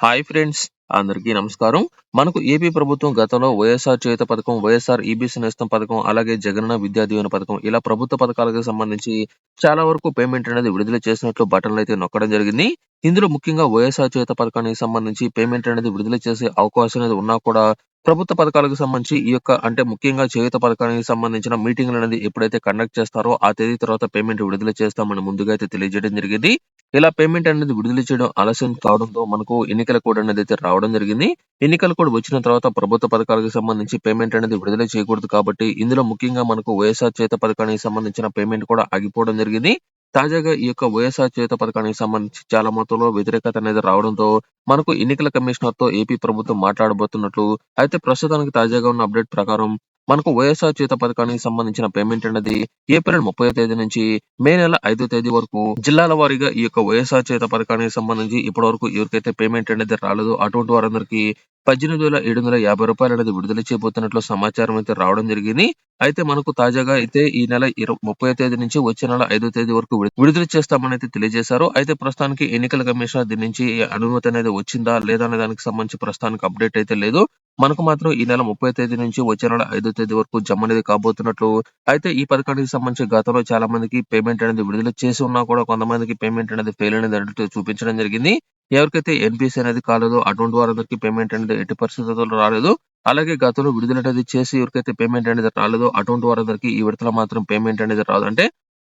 Hi friends అందరికీ నమస్కారం. మనకు ఏపీ ప్రభుత్వం గతంలో వైఎస్ఆర్ చేత పథకం వైఎస్ఆర్ ఈబీసీ నేస్తం పథకం అలాగే జగనన్న విద్యా దీవెన పథకం ఇలా ప్రభుత్వ పథకాలకు సంబంధించి చాలా వరకు పేమెంట్ అనేది విడుదల చేసినట్లు బటన్లు అయితే నొక్కడం జరిగింది. ఇందులో ముఖ్యంగా వైఎస్ఆర్ చేత పథకానికి సంబంధించి పేమెంట్ అనేది విడుదల చేసే అవకాశం అనేది ఉన్నా కూడా ప్రభుత్వ పథకాలకు సంబంధించి ఈ యొక్క అంటే ముఖ్యంగా చేయుత పథకానికి సంబంధించిన మీటింగ్లు అనేది ఎప్పుడైతే కండక్ట్ చేస్తారో ఆ తేదీ తర్వాత పేమెంట్ విడుదల చేస్తామని ముందుగా అయితే తెలియజేయడం జరిగింది. ఇలా పేమెంట్ అనేది విడుదల చేయడం ఆలస్యం కావడంతో మనకు ఎన్నికల కోడ్ అనేది అయితే రావడం జరిగింది. ఎన్నికల కోడ్ వచ్చిన తర్వాత ప్రభుత్వ పథకాలకు సంబంధించి పేమెంట్ అనేది విడుదల చేయకూడదు కాబట్టి ఇందులో ముఖ్యంగా మనకు వైఎస్ఆర్ చేత పథకానికి సంబంధించిన పేమెంట్ కూడా ఆగిపోవడం జరిగింది. తాజాగా ఈ యొక్క వైఎస్ఆర్ చేత పథకానికి సంబంధించి చాలా మొత్తంలో వ్యతిరేకత అనేది రావడంతో మనకు ఎన్నికల కమిషనర్తో ఏపీ ప్రభుత్వం మాట్లాడబోతున్నట్లు అయితే ప్రస్తుతానికి తాజాగా ఉన్న అప్డేట్ ప్రకారం మనకు వైఎస్ఆర్ చేత పథకానికి సంబంధించిన పేమెంట్ అనేది ఏప్రిల్ ముప్పై తేదీ నుంచి మే నెల ఐదో తేదీ వరకు జిల్లాల వారీగా ఈ యొక్క వైఎస్ఆర్ చేత పథకానికి సంబంధించి ఇప్పటి వరకు ఎవరికైతే పేమెంట్ అనేది రాలేదో అటువంటి వారందరికీ పద్దెనిమిది వేల ఏడు వందల యాభై రూపాయలు అనేది విడుదల చేయబోతున్నట్లు సమాచారం అయితే రావడం జరిగింది. అయితే మనకు తాజాగా అయితే ఈ నెల ఇరవై ముప్పై తేదీ నుంచి వచ్చే నెల ఐదో తేదీ వరకు విడుదల చేస్తామని అయితే తెలియజేశారు. అయితే ప్రస్తుతానికి ఎన్నికల కమిషనర్ దీని నుంచి అనుమతి అనేది వచ్చిందా లేదా అనే దానికి సంబంధించి ప్రస్తుతానికి అప్డేట్ అయితే లేదు. మనకు మాత్రం ఈ నెల ముప్పై తేదీ నుంచి వచ్చే నెల ఐదో తేదీ వరకు జమ అనేది కాబోతున్నట్లు. అయితే ఈ పథకానికి సంబంధించి గతంలో చాలా మందికి పేమెంట్ అనేది విడుదల చేసి ఉన్నా కూడా కొంతమందికి పేమెంట్ అనేది ఫెయిల్ అనేది చూపించడం జరిగింది. ఎవరికైతే ఎన్పిసి అనేది కాలేదో అటువంటి వారందరికీ పేమెంట్ అనేది ఎట్టి పరిస్థితుల్లో రాలేదు. అలాగే గతంలో విడుదల అనేది చేసి ఎవరికైతే పేమెంట్ అనేది రాలేదో అటువంటి వారందరికీ ఈ విడతలో మాత్రం పేమెంట్ అనేది రాదు. అంటే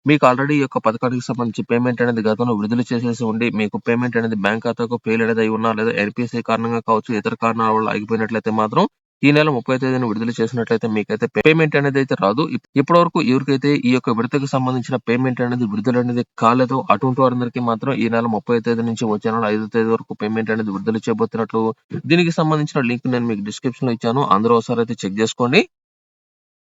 మీకు ఆల్రెడీ ఈ యొక్క పథకానికి సంబంధించి పేమెంట్ అనేది గతంలో విడుదల చేసేసి ఉండి మీకు పేమెంట్ అనేది బ్యాంక్ ఖాతాకు ఫెయిల్ అనేది అయి ఉన్నా లేదా ఎన్పిఎస్ఐ కారణంగా కావచ్చు ఇతర కారణాల వల్ల ఆగిపోయినట్లయితే మాత్రం ఈ నెల ముప్పై తేదీన విడుదల చేసినట్లయితే మీకైతే పేమెంట్ అనేది అయితే రాదు. ఇప్పటి వరకు ఎవరికైతే ఈ యొక్క విడతకు సంబంధించిన పేమెంట్ అనేది విడుదల అనేది కాలేదో అటువంటి వారందరికీ మాత్రం ఈ నెల ముప్పై తేదీ నుంచి వచ్చే నెల ఐదో తేదీ వరకు పేమెంట్ అనేది విడుదల చేయబోతున్నట్లు దీనికి సంబంధించిన లింక్ నేను మీకు డిస్క్రిప్షన్లో ఇచ్చాను. అందరూ ఒకసారి అయితే చెక్ చేసుకోండి.